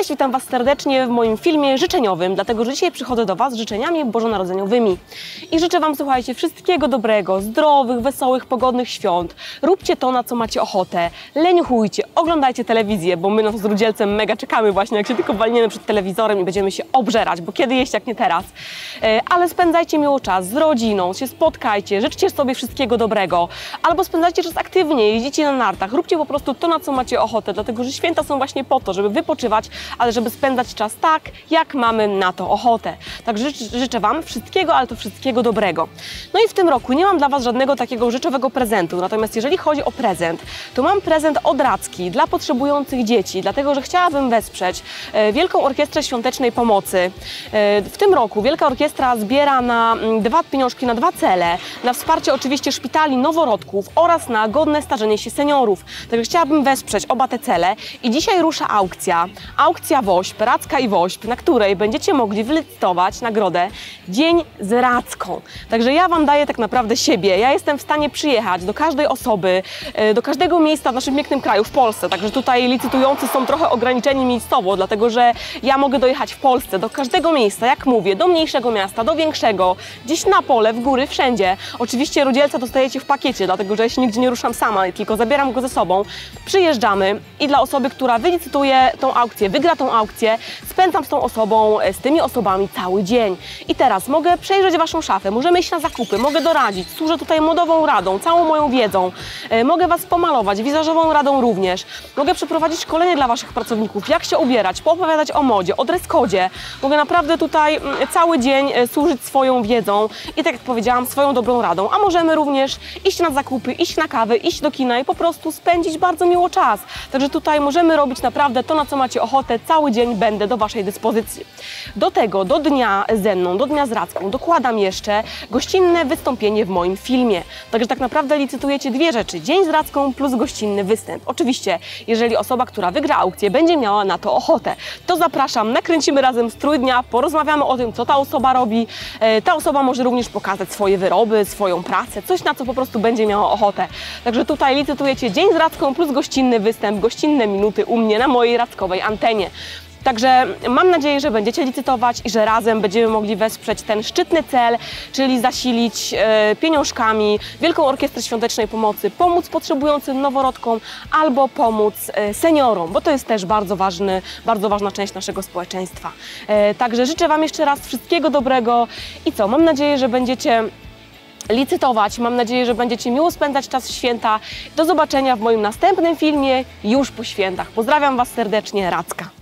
Cześć, witam Was serdecznie w moim filmie życzeniowym, dlatego że dzisiaj przychodzę do Was z życzeniami bożonarodzeniowymi. I życzę Wam, słuchajcie, wszystkiego dobrego, zdrowych, wesołych, pogodnych świąt. Róbcie to, na co macie ochotę. Leniuchujcie, oglądajcie telewizję, bo my no z Rudzielcem mega czekamy właśnie, jak się tylko walniemy przed telewizorem i będziemy się obżerać, bo kiedy jeść, jak nie teraz. E, Ale spędzajcie miło czas z rodziną, się spotkajcie, życzcie sobie wszystkiego dobrego. Albo spędzajcie czas aktywnie, jeździcie na nartach, róbcie po prostu to, na co macie ochotę, dlatego że święta są właśnie po to, żeby wypoczywać, ale żeby spędzać czas tak, jak mamy na to ochotę. Także życz, życzę Wam wszystkiego, ale to wszystkiego dobrego. No i w tym roku nie mam dla Was żadnego takiego rzeczowego prezentu, natomiast jeżeli chodzi o prezent, to mam prezent od Racki dla potrzebujących dzieci, dlatego że chciałabym wesprzeć e, Wielką Orkiestrę Świątecznej Pomocy. E, w tym roku Wielka Orkiestra zbiera na mm, dwa pieniążki na dwa cele, na wsparcie oczywiście szpitali noworodków oraz na godne starzenie się seniorów. Także chciałabym wesprzeć oba te cele i dzisiaj rusza aukcja. Aukcja WOŚP, Racka i WOŚP, na której będziecie mogli wylicytować nagrodę Dzień z Racką. Także ja Wam daję tak naprawdę siebie. Ja jestem w stanie przyjechać do każdej osoby, e, do każdego miejsca w naszym pięknym kraju, w Polsce. Także tutaj licytujący są trochę ograniczeni miejscowo, dlatego że ja mogę dojechać w Polsce do każdego miejsca, jak mówię, do mniejszego miasta, do większego, gdzieś na pole, w góry, wszędzie. Oczywiście rodzielca dostajecie w pakiecie, dlatego że ja się nigdzie nie ruszam sama, tylko zabieram go ze sobą. Przyjeżdżamy i dla osoby, która wylicytuje tą aukcję, wygra tą aukcję, spędzam z tą osobą, e, z tymi osobami cały dzień. I teraz mogę przejrzeć Waszą szafę, możemy iść na zakupy, mogę doradzić, służę tutaj modową radą, całą moją wiedzą, E, mogę Was pomalować, wizażową radą również, mogę przeprowadzić szkolenie dla Waszych pracowników, jak się ubierać, poopowiadać o modzie, o dress codzie. Mogę naprawdę tutaj mm, cały dzień e, służyć swoją wiedzą i tak jak powiedziałam, swoją dobrą radą. A możemy również iść na zakupy, iść na kawę, iść do kina i po prostu spędzić bardzo miło czas. Także tutaj możemy robić naprawdę to, na co macie ochotę. Cały dzień będę do Waszej dyspozycji. Do tego, do dnia ze mną, do dnia z Racką dokładam jeszcze gościnne wystąpienie w moim filmie. Także tak naprawdę licytujecie dwie rzeczy. Dzień z Racką plus gościnny występ. Oczywiście, jeżeli osoba, która wygra aukcję, będzie miała na to ochotę, to zapraszam, nakręcimy razem strój dnia, porozmawiamy o tym, co ta osoba robi. E, Ta osoba może również pokazać swoje wyroby, swoją pracę, coś na co po prostu będzie miała ochotę. Także tutaj licytujecie Dzień z Racką plus gościnny występ, gościnne minuty u mnie na mojej rackowej antenie. Także mam nadzieję, że będziecie licytować i że razem będziemy mogli wesprzeć ten szczytny cel, czyli zasilić e, pieniążkami Wielką Orkiestrę Świątecznej Pomocy, pomóc potrzebującym noworodkom albo pomóc e, seniorom, bo to jest też bardzo, ważny, bardzo ważna część naszego społeczeństwa. E, także życzę Wam jeszcze raz wszystkiego dobrego i co, mam nadzieję, że będziecie licytować. Mam nadzieję, że będziecie miło spędzać czas święta. Do zobaczenia w moim następnym filmie już po świętach. Pozdrawiam Was serdecznie, Racka.